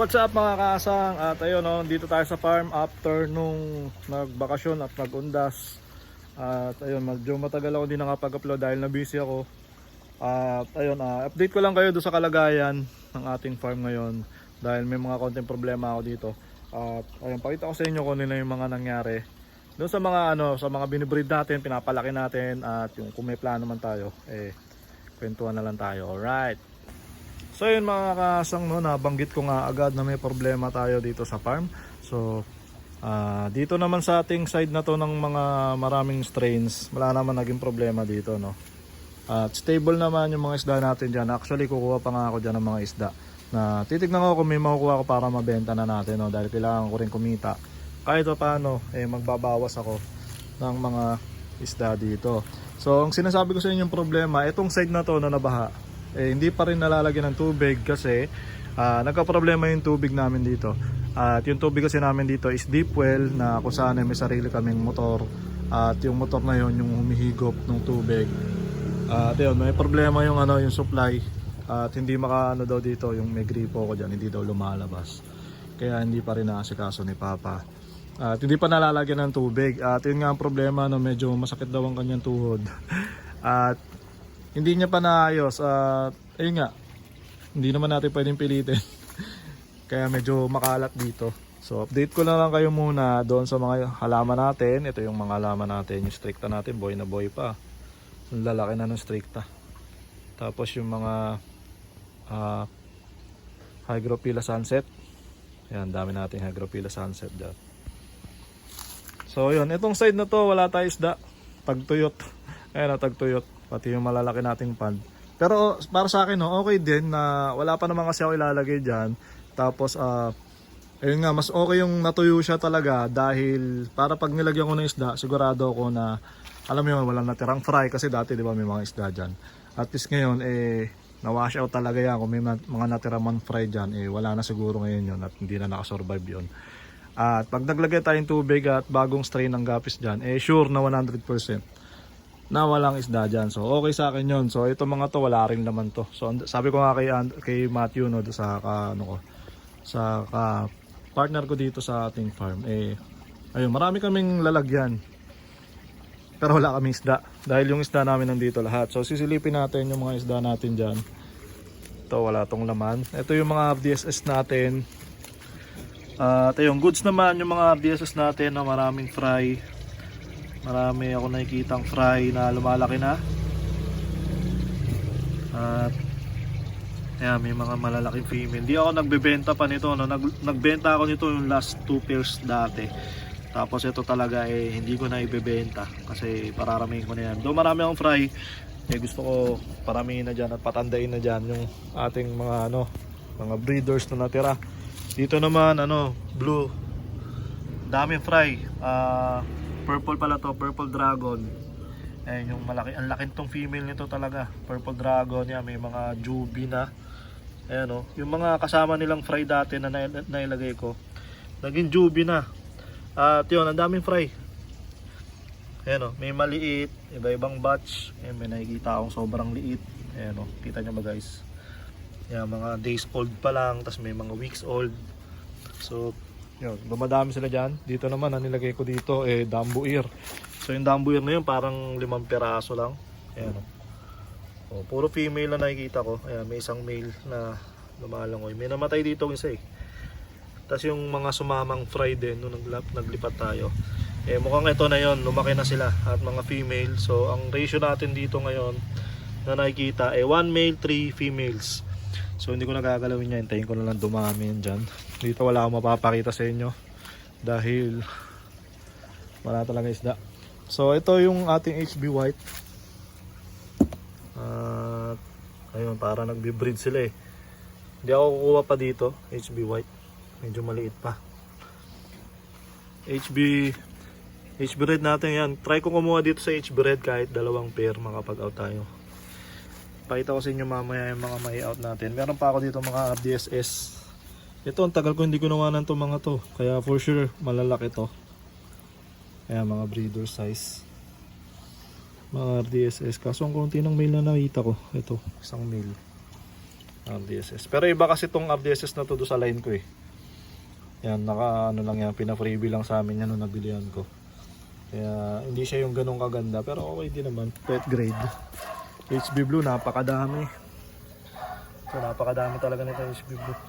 What's up mga kaasang? At ayun no, dito tayo sa farm after nung nagbakasyon at nagundas. At ayun, medyo matagal ako din nakapag-upload dahil na busy ako. At ayun, ah, update ko lang kayo doon sa kalagayan ng ating farm ngayon dahil may mga konting problema ako dito. At ayun, pakita ko sa inyo kung ano yung mga nangyari. Doon sa mga ano, sa mga binibreed natin, pinapalaki natin at yung kung may plano man tayo, eh kwentuhan na lang tayo. Alright. So yun mga kasang no, nabanggit ko nga agad na may problema tayo dito sa farm. So ah, dito naman sa ating side na to ng mga maraming strains, wala naman naging problema dito no. At stable naman yung mga isda natin dyan. Actually kukuha pa nga ako dyan ng mga isda. Na titignan ko kung may makukuha ko para mabenta na natin no. Dahil kailangan ko rin kumita. Kahit pa paano, eh, magbabawas ako ng mga isda dito. So ang sinasabi ko sa inyo yung problema, itong side na to na nabaha, eh, hindi pa rin nalalagyan ng tubig kasi ah, nagka-problema yung tubig namin dito. At yung tubig kasi namin dito is deep well na kung saan ay may sarili kaming motor. At yung motor na yon yung humihigop ng tubig. At yun, may problema yung ano yung supply. At hindi makaano daw dito yung may gripo ko diyan, hindi daw lumalabas. Kaya hindi pa rin naasikaso ni Papa. At hindi pa nalalagyan ng tubig. At yun nga ang problema no medyo masakit daw ang kanyang tuhod. At hindi niya pa naayos at ayun nga hindi naman natin pwedeng pilitin. Kaya medyo makalat dito. So update ko na lang kayo muna doon sa mga halaman natin. Ito yung mga halaman natin yung stricta natin boy na boy pa. Ang lalaki na ng stricta tapos yung mga uh, hygropila sunset. Yan dami nating hygropila sunset dyan. So yun itong side na to wala tayo isda. Tagtuyot. Ayan na tagtuyot pati yung malalaki nating pond. Pero para sa akin, no, okay din na wala pa naman kasi ako ilalagay dyan. Tapos, ah, ayun nga, mas okay yung natuyo siya talaga dahil para pag nilagyan ko ng isda, sigurado ako na, alam mo yun, walang natirang fry kasi dati di ba may mga isda dyan. At least ngayon, eh, na-wash out talaga yan. Kung may ma- mga natira man fry dyan, eh, wala na siguro ngayon yun at hindi na nakasurvive yun. At pag naglagay tayong tubig at bagong strain ng gapis dyan, eh sure na 100% na walang isda dyan. So, okay sa akin yun. So, ito mga to, wala rin naman to. So, sabi ko nga kay, kay Matthew, no, sa, ka, ano ko, sa ka, partner ko dito sa ating farm, eh, ayun, marami kaming lalagyan. Pero wala kaming isda. Dahil yung isda namin nandito lahat. So, sisilipin natin yung mga isda natin dyan. Ito, wala tong laman. Ito yung mga DSS natin. At yung goods naman, yung mga DSS natin na maraming fry. Marami ako nakikitang fry na lumalaki na. At Ayan, may mga malalaking female. Hindi ako nagbebenta pa nito. No? Nag, nagbenta ako nito yung last two pairs dati. Tapos ito talaga eh, hindi ko na ibebenta. Kasi pararamihin ko na yan. Doon marami akong fry. Eh, gusto ko paramihin na dyan at patandain na dyan yung ating mga ano, mga breeders na natira. Dito naman, ano, blue. Daming fry. Ah, purple pala to, purple dragon. Ayan yung malaki, ang laki tong female nito talaga. Purple dragon yan, may mga jubi na. Ayan o, yung mga kasama nilang fry dati na na- nailagay ko, naging jubi na. At yun, ang daming fry. Ayan o, may maliit, iba-ibang batch. Ayan, may nakikita akong sobrang liit. Ayan o, kita nyo ba guys? Ayan, mga days old pa lang, tas may mga weeks old. So, yun, dumadami sila dyan. Dito naman, ang nilagay ko dito, eh, dambu ear. So, yung dambu ear na yun, parang limang peraso lang. Ayan. Oh, puro female na nakikita ko. Ayan, may isang male na lumalangoy. May namatay dito isa eh. Tapos yung mga sumamang fry din nung naglap, naglipat tayo. Eh mukhang ito na yon lumaki na sila at mga female. So ang ratio natin dito ngayon na nakikita eh 1 male, 3 females. So hindi ko nagagalawin yan. Hintayin ko na lang dumami yan dyan. Dito wala akong mapapakita sa inyo dahil wala talaga isda. So ito yung ating HB White. At ayun, para nagbe-breed sila eh. Hindi ako kukuha pa dito, HB White. Medyo maliit pa. HB HB Red natin yan. Try ko kumuha dito sa HB Red kahit dalawang pair makapag-out tayo. Pakita ko sa inyo mamaya yung mga may out natin. Meron pa ako dito mga RDSS. Ito, ang tagal ko hindi nawanan to mga to. Kaya for sure, malalaki to. Kaya mga breeder size mga RDSS kaso ang konti ng mail na nakita ko ito isang mail RDSS. Pero iba kasi tong RDSS na to sa line ko eh. Yan, naka ano lang yan, pina-freebie lang sa amin yan nung nabilihan ko. Kaya hindi siya yung ganong kaganda pero okay din naman. Pet grade. HB Blue, napakadami. So, napakadami talaga nito HB Blue.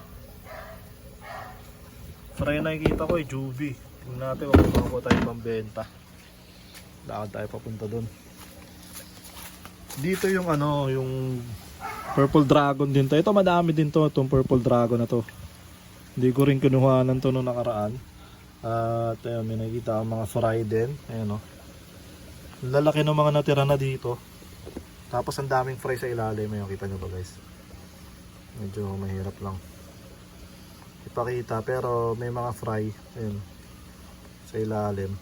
Fry na nakikita ko eh, Juvie. Tingnan natin kung makakuha tayo pambenta. Lakad tayo papunta doon. Dito yung ano, yung Purple Dragon din to. Ito madami din to, itong Purple Dragon na to. Hindi ko rin kinuhanan to nung nakaraan. At ayun, may nakikita ang mga fry din. Ayan o. Lalaki ng mga natira na dito. Tapos ang daming fry sa ilalim. Ayun, kita nyo ba guys? Medyo mahirap lang ipakita pero may mga fry ayun sa ilalim.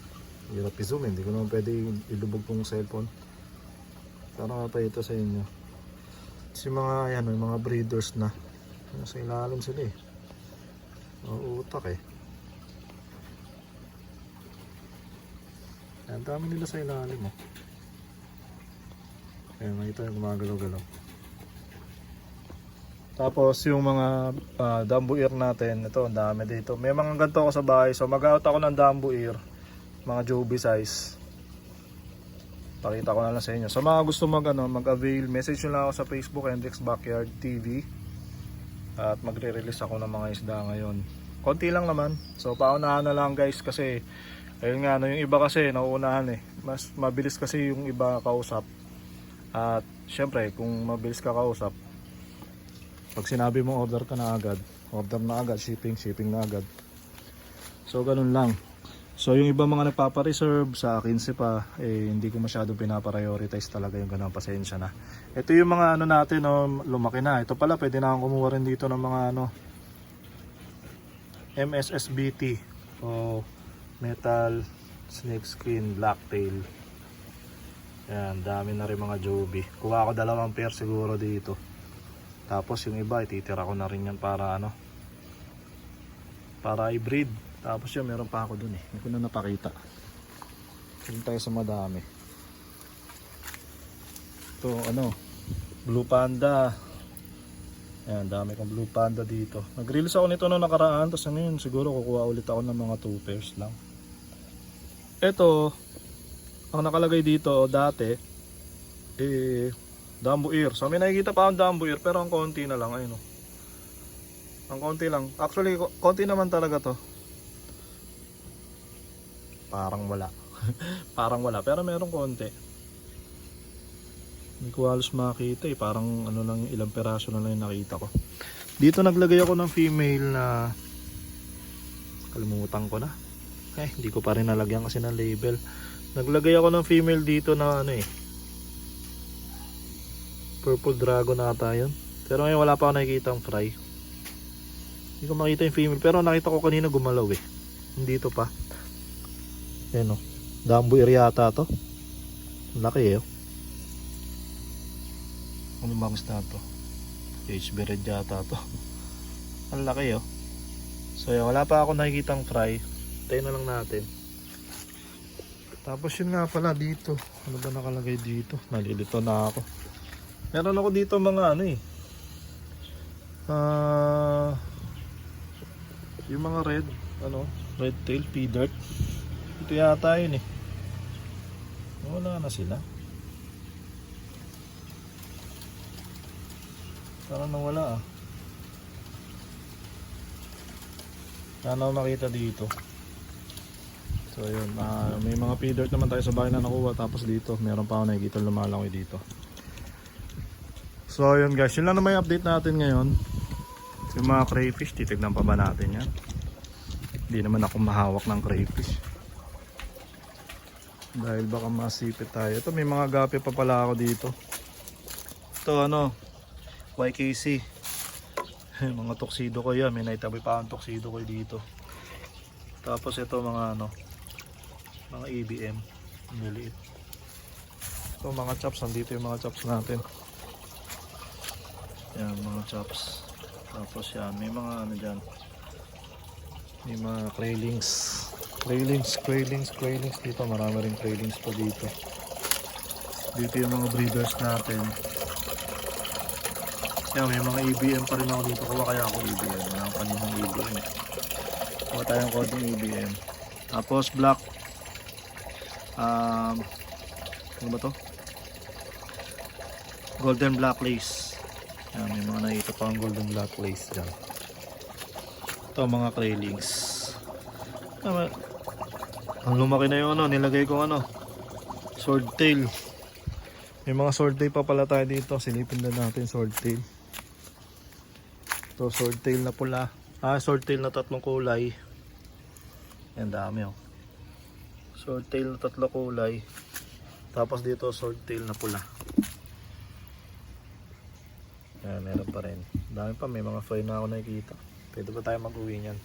Hirap i-zoom hindi ko naman pwede ilubog tong cellphone. Pero pa ito sa inyo. Si mga yan may mga breeders na. Sa ilalim sila eh. O, utak eh. Ang dami nila sa ilalim oh ayun makita yung gumagalaw-galaw tapos yung mga uh, dambu ear natin, ito ang dami dito. May mga ganito ako sa bahay. So mag-out ako ng dambu ear, mga joby size. Pakita ko na lang sa inyo. Sa mga gusto mag ano, mag-avail, message nyo lang ako sa Facebook Hendrix Backyard TV. At magre-release ako ng mga isda ngayon. Konti lang naman. So paunahan na lang guys kasi ayun nga no, yung iba kasi nauunahan eh. Mas mabilis kasi yung iba kausap. At syempre, kung mabilis ka kausap, pag sinabi mo order ka na agad order na agad shipping shipping na agad. So ganun lang. So yung iba mga nagpapa-reserve sa akin si pa eh hindi ko masyadong pinaprioritize talaga yung ganun pasensya na. Ito yung mga ano natin no, lumaki na. Ito pala pwede na akong kumuha rin dito ng mga ano MSSBT o metal snake skin blacktail yan dami na rin mga joby kuha ako dalawang pair siguro dito tapos yung iba, ititira ko na rin yan para ano, para i-breed. Tapos yun, meron pa ako dun eh. Hindi ko na napakita. Doon tayo sa madami. Ito, ano, Blue Panda. Ayan, dami kong Blue Panda dito. Nag-release ako nito noong nakaraan. Tapos ano yun, siguro kukuha ulit ako ng mga 2 pairs lang. Ito, ang nakalagay dito dati, eh, Dumbo ear. So may nakikita pa akong Dumbo ear pero ang konti na lang. Ayun o. Ang konti lang. Actually, ko- konti naman talaga to. Parang wala. Parang wala. Pero meron konti. Hindi ko halos makita eh. Parang ano lang ilang peraso na lang yung nakita ko. Dito naglagay ako ng female na kalimutan ko na. Eh, hindi ko pa rin nalagyan kasi ng label. Naglagay ako ng female dito na ano eh. Purple dragon ata yun. Pero ngayon wala pa ako nakikita ang fry. Hindi ko makita yung female. Pero nakita ko kanina gumalaw eh. Hindi ito pa. Yan o. Dambu area ata to. Laki eh oh. ano bangs na to? HB red yata to. Ang laki oh. So yan wala pa ako nakikita ang fry. Tayo na lang natin tapos yun nga pala dito ano ba nakalagay dito nalilito na ako Meron ako dito mga ano eh. Ah yung mga red, ano, red tail pea dirt. Ito yata yun eh. Wala na sila. Parang nawala ah. Sana makita dito. So yun, ah, may mga pea dirt naman tayo sa bahay na nakuha tapos dito, meron pa ako nakikita lumalangoy dito. So yun guys, yun lang naman yung update natin ngayon. Yung mga crayfish, titignan pa ba natin yan? Hindi naman ako mahawak ng crayfish. Dahil baka masipit tayo. Ito may mga gapi pa pala ako dito. Ito ano, YKC. mga tuxedo ko yan. May naitabi pa ang tuxedo ko dito. Tapos ito mga ano, mga EBM. Maliit. Ito mga chops, nandito yung mga chops natin. Yan, mga chops. Tapos yan, may mga ano dyan. May mga craylings. Craylings, craylings, craylings. Dito, marami rin craylings pa dito. Dito yung mga breeders natin. Yan, may mga EBM pa rin ako dito. Kuha kaya ako EBM. Wala akong paninong EBM. Kuha tayong konting EBM. Tapos black. Um, ano ba to? Golden black lace. Yan, may mga nakita pa ang golden black lace dyan. Ito mga clay links. Tama. Ang lumaki na yung ano, nilagay ko ano. Sword tail. May mga sword tail pa pala tayo dito. Silipin na natin sword tail. Ito sword tail na pula. Ah, sword tail na tatlong kulay. Yan dami oh. Sword tail na tatlong kulay. Tapos dito sword tail na pula. Yan, meron pa rin. Dami pa, may mga fry na ako nakikita. Pwede ba tayo mag-uwi niyan?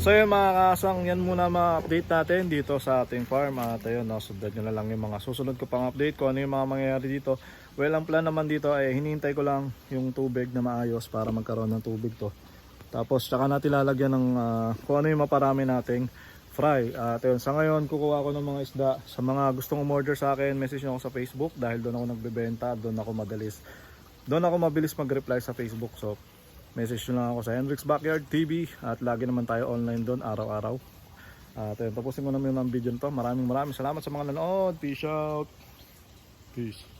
So yun mga kasang, yan muna mga update natin dito sa ating farm at ayun, no, sundan nyo na lang yung mga susunod ko pang update kung ano yung mga mangyayari dito. Well, ang plan naman dito ay hinihintay ko lang yung tubig na maayos para magkaroon ng tubig to. Tapos tsaka natin lalagyan ng ah, kung ano yung maparami nating fry. At ayun, sa ngayon kukuha ko ng mga isda. Sa mga gustong umorder sa akin, message nyo ako sa Facebook dahil doon ako nagbebenta, doon ako madalis. Doon ako mabilis mag-reply sa Facebook. So, message nyo lang ako sa Hendrix Backyard TV at lagi naman tayo online doon araw-araw. At ayun, tapusin ko na muna ang video nito. Maraming maraming salamat sa mga nanood. Peace out. Peace.